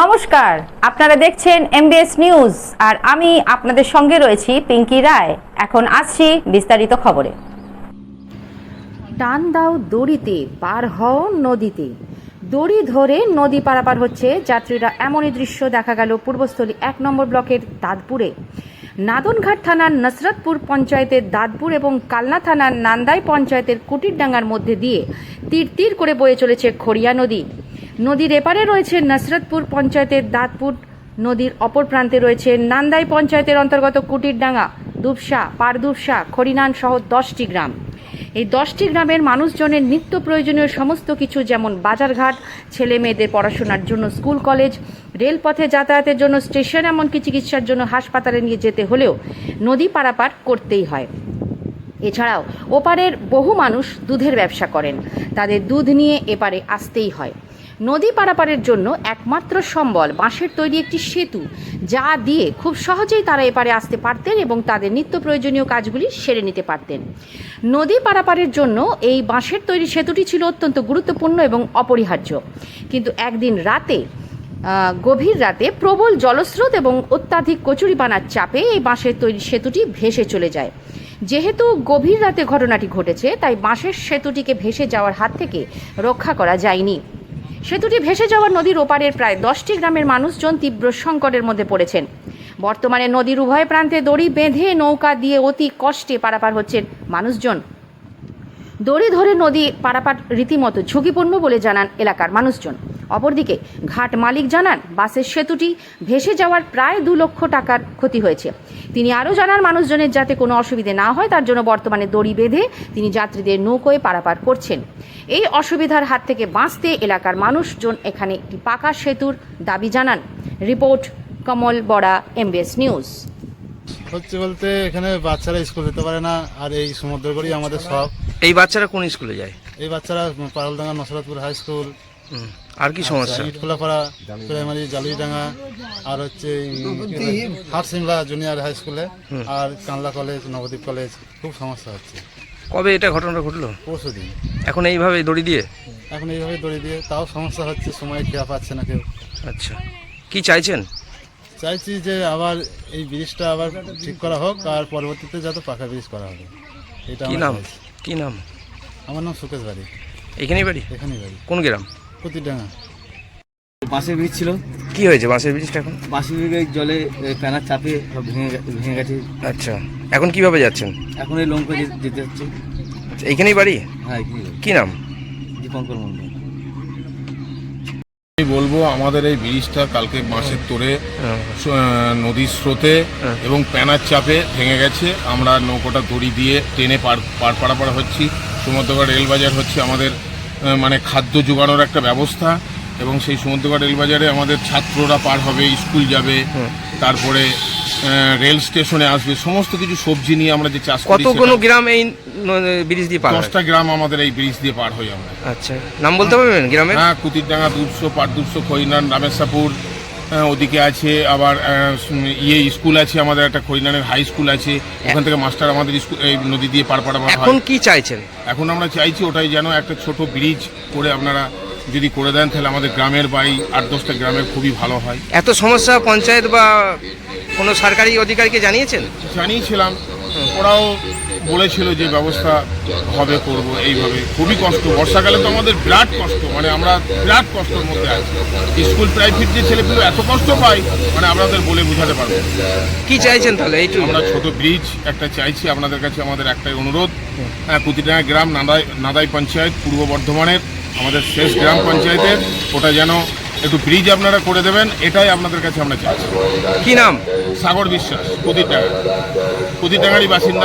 নমস্কার, আপনারা দেখছেন এমবিএস নিউজ আর আমি আপনাদের সঙ্গে রয়েছি পিঙ্কি রায়। এখন আসছি বিস্তারিত খবরে। টান দাও দড়িতে, পার হও নদীতে। দড়ি ধরে নদী পারাপার হচ্ছে। যাত্রীরা এমনই দৃশ্য দেখা গেল পূর্বস্থলী এক নম্বর ব্লকের দাঁতপুরে। নাদনঘাট থানার নসরতপুর পঞ্চায়েতের দাঁতপুর এবং কালনা থানার নান্দাই পঞ্চায়েতের কুটিরডাঙ্গার মধ্যে দিয়ে তীর তীর করে বয়ে চলেছে খড়িয়া নদী। নদীর এপারে রয়েছে নসরতপুর পঞ্চায়েতের দাঁতপুর। নদীর অপর প্রান্তে রয়েছে নান্দাই পঞ্চায়েতের অন্তর্গত কুটিরডাঙ্গা দুপসা পারদুপসা খড়িনান সহ দশটি গ্রাম। এই দশটি গ্রামের মানুষজনের নিত্য প্রয়োজনীয় সমস্ত কিছু যেমন বাজারঘাট ছেলে মেয়েদের পড়াশোনার জন্য স্কুল, কলেজ, রেলপথে যাতায়াতের জন্য স্টেশন, এমনকি চিকিৎসার জন্য হাসপাতালে নিয়ে যেতে হলেও নদী পারাপার করতেই হয়। এছাড়াও ওপারের বহু মানুষ দুধের ব্যবসা করেন। তাদের দুধ নিয়ে এপারে আসতেই হয়। নদী পারাপারের জন্য একমাত্র সম্বল বাঁশের তৈরি একটি সেতু, যা দিয়ে খুব সহজেই তারা এপারে আসতে পারতেন এবং তাদের নিত্য প্রয়োজনীয় কাজগুলি সেরে নিতে পারতেন। নদী পারাপারের জন্য এই বাঁশের তৈরি সেতুটি ছিল অত্যন্ত গুরুত্বপূর্ণ এবং অপরিহার্য। কিন্তু একদিন রাতে গভীর রাতে প্রবল জলস্রোত এবং অত্যাধিক কচুরিপানার চাপে এই বাঁশের তৈরি সেতুটি ভেসে চলে যায়। যেহেতু গভীর রাতে ঘটনাটি ঘটেছে, তাই বাঁশের সেতুটিকে ভেসে যাওয়ার হাত থেকে রক্ষা করা যায়নি। সেতুটি ভেসে যাওয়া নদীর ওপারের প্রায় দশটি গ্রামের মানুষজন তীব্র সংকটের মধ্যে পড়েছেন। বর্তমানে নদীর উভয় প্রান্তে দড়ি বেঁধে নৌকা দিয়ে অতি কষ্টে পারাপার হচ্ছেন মানুষজন। দড়ি ধরে নদী পারাপার রীতিমতো ঝুঁকিপূর্ণ বলে জানান এলাকার মানুষজন। অপরদিকে ঘাট মালিক জানান বাসের সেতুটি ভেসে যাওয়ার প্রায় দু লক্ষ টাকার ক্ষতি হয়েছে। তিনি আরও জানান মানুষজনের যাতে কোনো অসুবিধে না হয় তার জন্য বর্তমানে দড়ি বেঁধে তিনি যাত্রীদের নৌকোয় পারাপার করছেন। এই অসুবিধার হাত থেকে বাঁচতে এলাকার মানুষজন এখানে একটি পাকা সেতুর দাবি জানান। রিপোর্ট কমল বড়া এমবিএস নিউজ হচ্ছে বলতে এখানে বাচ্চারা স্কুল যেতে পারে না আর এই সমুদ্র করেই আমাদের সব। এই বাচ্চারা কোন স্কুলে যায়? এই বাচ্চারা পারলডাঙ্গা নসরতপুর হাই স্কুল। আর কি সমস্যা? ইটখোলাপাড়া প্রাইমারি জালুইডাঙ্গা আর হচ্ছে হাটসিংলা জুনিয়র হাই স্কুলে আর কানলা কলেজ নবদ্বীপ কলেজ খুব সমস্যা হচ্ছে। কবে এটা ঘটনাটা ঘটলো? পরশু দিন। এখন এইভাবে দড়ি দিয়ে? এখন এইভাবে দড়ি দিয়ে তাও সমস্যা হচ্ছে সময় খেয়া পাচ্ছে না কেউ। আচ্ছা। কি চাইছেন? চাইছি যে আবার এই ব্রিজটা আবার ঠিক করা হোক আর পরবর্তীতে যাতে পাকা ব্রিজ করা হবে। এটা কি নাম? কি নাম? আমার নাম সুকেশ বাড়ি। এখানেই বাড়ি? এখানেই বাড়ি। কোন গ্রাম? প্রতিডাঙ্গা বাঁশের ব্রিজ ছিল। কি হয়েছে বাঁশের ব্রিজটা এখন? বাঁশের ব্রিজের জলে প্যানার চাপে সব ভেঙে গে- ভেঙে গেছে। আচ্ছা। এখন কীভাবে যাচ্ছেন? এখন এই লঙ্কা যেতে হচ্ছে। আচ্ছা, এইখানেই বাড়ি? হ্যাঁ কি কি নাম? দীপঙ্কর মন্ডল আমি বলব আমাদের এই ব্রিজটা কালকে বাঁশের তোরে হ্যাঁ। আহ, নদীর স্রোতে হ্যাঁ। এবং প্যানার চাপে ভেঙে গেছে। আমরা নৌকোটা দড়ি দিয়ে ট্রেনে পার পার পারাপার হচ্ছি। সমুদ্রগড় রেলবাজার হচ্ছে আমাদের মানে খাদ্য জোগানোর একটা ব্যবস্থা এবং সেই সমুদ্রগড় রেলবাজারে আমাদের ছাত্ররা পার হবে স্কুল যাবে তারপরে রেল স্টেশনে আসবে সমস্ত কিছু সবজি নিয়ে আমরা যে চাষ কত কোনো গ্রাম এই ব্রিজ দিয়ে পার দশটা গ্রাম আমাদের এই ব্রিজ দিয়ে পার হই আমরা। আচ্ছা। নাম বলতে পারবেন গ্রামের? হ্যাঁ কুতিরডাঙ্গা দুশো পাট দুবশো খৈনান রামেশাপুর ওদিকে আছে আবার ইয়ে স্কুল আছে আমাদের একটা খরিনানের হাই স্কুল আছে ওখান থেকে মাস্টার আমাদের স্কুল এই নদী দিয়ে পার পার এখন কি চাইছেন? এখন আমরা চাইছি ওটাই যেন একটা ছোট ব্রিজ করে আপনারা যদি করে দেন তাহলে আমাদের গ্রামের বাই আট দশটা গ্রামের খুবই ভালো হয়। এত সমস্যা পঞ্চায়েত বা কোনো সরকারি অধিকারীকে জানিয়েছেন? জানিয়েছিলাম। ওরাও বলেছিল যে ব্যবস্থা হবে করব এইভাবে। খুবই কষ্ট। বর্ষাকালে তো আমাদের বিরাট কষ্ট মানে আমরা বিরাট কষ্টের মধ্যে আছি। স্কুল প্রাইভেট যে ছেলেগুলো এত কষ্ট পায় মানে আপনাদের বলে বোঝাতে পারব। কি চাইছেন তাহলে এই আমরা ছোট ব্রিজ একটা চাইছি আপনাদের কাছে আমাদের একটাই অনুরোধ। হ্যাঁ কুতিডাঙ্গা গ্রাম নাদাই নাদাই পঞ্চায়েত পূর্ব বর্ধমানের আমাদের শেষ গ্রাম পঞ্চায়েতের ওটা যেন একটু ব্রিজ আপনারা করে দেবেন এটাই আপনাদের কাছে আমরা চাইছি। কি নাম? সাগর বিশ্বাস কুতিরডাঙ্গা টাকারই বাসিন্দা।